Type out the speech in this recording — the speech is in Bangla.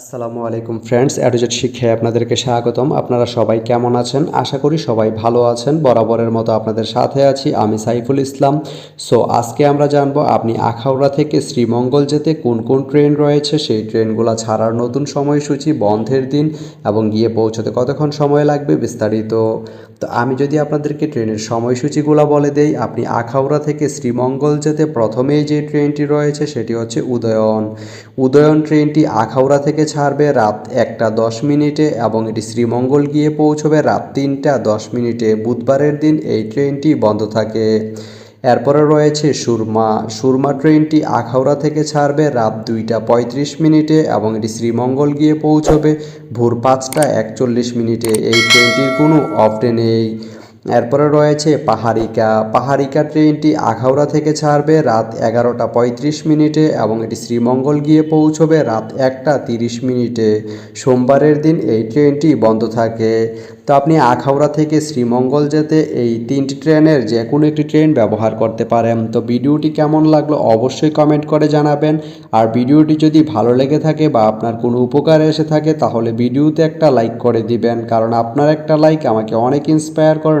আসসালামু আলাইকুম ফ্রেন্ডস অ্যাডোজেট শিক্ষায় আপনাদেরকে স্বাগতম। আপনারা সবাই কেমন আছেন? আশা করি সবাই ভালো আছেন। বরাবরের মতো আপনাদের সাথে আছি আমি সাইফুল ইসলাম। সো আজকে আমরা জানব আপনি আখাউড়া থেকে শ্রীমঙ্গল যেতে কোন কোন ট্রেন রয়েছে? সেই ট্রেনগুলো ছাড়ার নতুন সময়সূচি, বন্ধের দিন এবং গিয়ে পৌঁছতে কতক্ষণ সময় লাগবে? বিস্তারিত তো আমি যদি আপনাদেরকে ট্রেনের সময়সূচিগুলো বলে দেই, আপনি আখাউড়া থেকে শ্রীমঙ্গল যেতে প্রথমেই যে ট্রেনটি রয়েছে সেটি হচ্ছে উদয়ন। উদয়ন ট্রেনটি আখাউড়া থেকে ছাড়বে রাত একটা দশ মিনিটে এবং এটি শ্রীমঙ্গল গিয়ে পৌঁছবে রাত তিনটা দশ মিনিটে। বুধবারের দিন এই ট্রেনটি বন্ধ থাকে। এরপরে রয়েছে সুরমা। সুরমা ট্রেনটি আখাউড়া থেকে ছাড়বে রাত দুইটা পঁয়ত্রিশ মিনিটে এবং এটি শ্রীমঙ্গল গিয়ে পৌঁছবে ভোর পাঁচটা একচল্লিশ মিনিটে। এই ট্রেনটির কোনো অফ ডে নেই। এরপরে রয়েছে পাহাড়িকা। পাহাড়িকা ট্রেনটি আখাউড়া থেকে ছাড়বে রাত এগারোটা পঁয়ত্রিশ মিনিটে এবং এটি শ্রীমঙ্গল গিয়ে পৌঁছবে রাত একটা তিরিশ মিনিটে। সোমবারের দিন এই ট্রেনটি বন্ধ থাকে। তো আপনি আখাউড়া থেকে শ্রীমঙ্গল যেতে এই তিনটি ট্রেনের যে কোনো একটি ট্রেন ব্যবহার করতে পারেন। তো ভিডিওটি কেমন লাগল অবশ্যই কমেন্ট করে জানাবেন। আর ভিডিওটি যদি ভালো লেগে থাকে বা আপনার কোনো উপকারে এসে থাকে তাহলে ভিডিওতে একটা লাইক করে দিবেন। কারণ আপনার একটা লাইক আমাকে অনেক ইন্সপায়ার করে